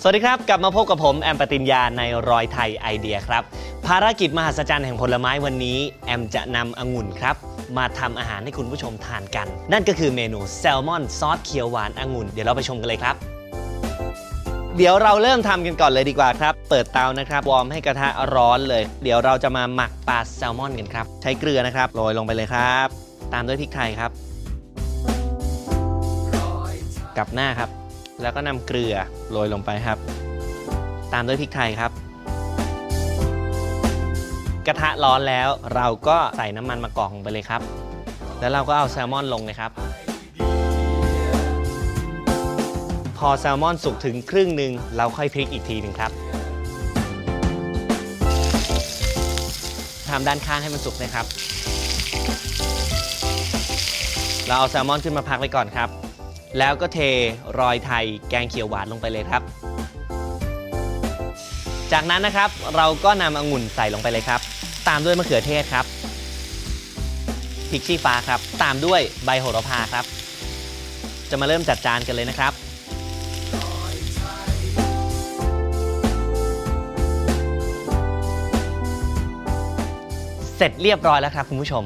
สวัสดีครับ กลับมาพบกับผม แอมปติญญาในรอยไทยไอเดียครับ ภารกิจมหัศจรรย์แห่งผลไม้วันนี้ แอมจะนำองุ่นครับ มาทำอาหารให้คุณผู้ชมทานกัน นั่นก็คือเมนูแซลมอนซอสเขียวหวานองุ่น เดี๋ยวเราไปชมกันเลยครับ เดี๋ยวเราเริ่มทำกันก่อนเลยดีกว่าครับ เปิดเตานะครับ วอร์มให้กระทะร้อนเลย เดี๋ยวเราจะมาหมักปลาแซลมอนกันครับ ใช้เกลือนะครับ โรยลงไปเลยครับ ตามด้วยพริกไทยครับ กลับหน้าครับ แล้วก็นำเกลือโรยลงไปครับ ตามด้วยพริกไทยครับ กระทะร้อนแล้วเราก็ใส่น้ำมันมะกอกลงไปเลยครับ แล้วเราก็เอาแซลมอนลงเลยครับ พอแซลมอนสุกถึงครึ่งหนึ่งเราค่อยพลิกอีกทีหนึ่งครับทำด้านข้างให้มันสุกนะครับ เราเอาแซลมอนขึ้นมาพักไว้ก่อนครับ แล้วก็เทรอยไทยแกงเขียวหวานลงไปเลยครับ จากนั้นนะครับเราก็นำองุ่นใส่ลงไปเลยครับ ตามด้วยมะเขือเทศครับพริกชี้ฟ้าครับ ตามด้วยใบโหระพาครับ จะมาเริ่มจัดจานกันเลยนะครับเสร็จเรียบร้อยแล้วครับคุณผู้ชม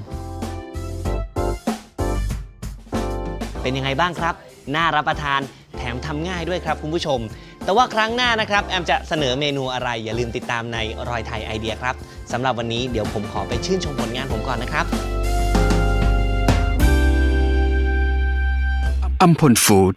เป็นยังไงบ้างครับ น่ารับประทานแถมทำง่ายด้วยครับคุณผู้ชม แต่ว่าครั้งหน้านะครับ แอมจะเสนอเมนูอะไรอย่าลืมติดตามในรอยไทยไอเดียครับสำหรับวันนี้เดี๋ยวผมขอไปชื่นชมผลงานผมก่อนนะครับอัมพลฟู้ด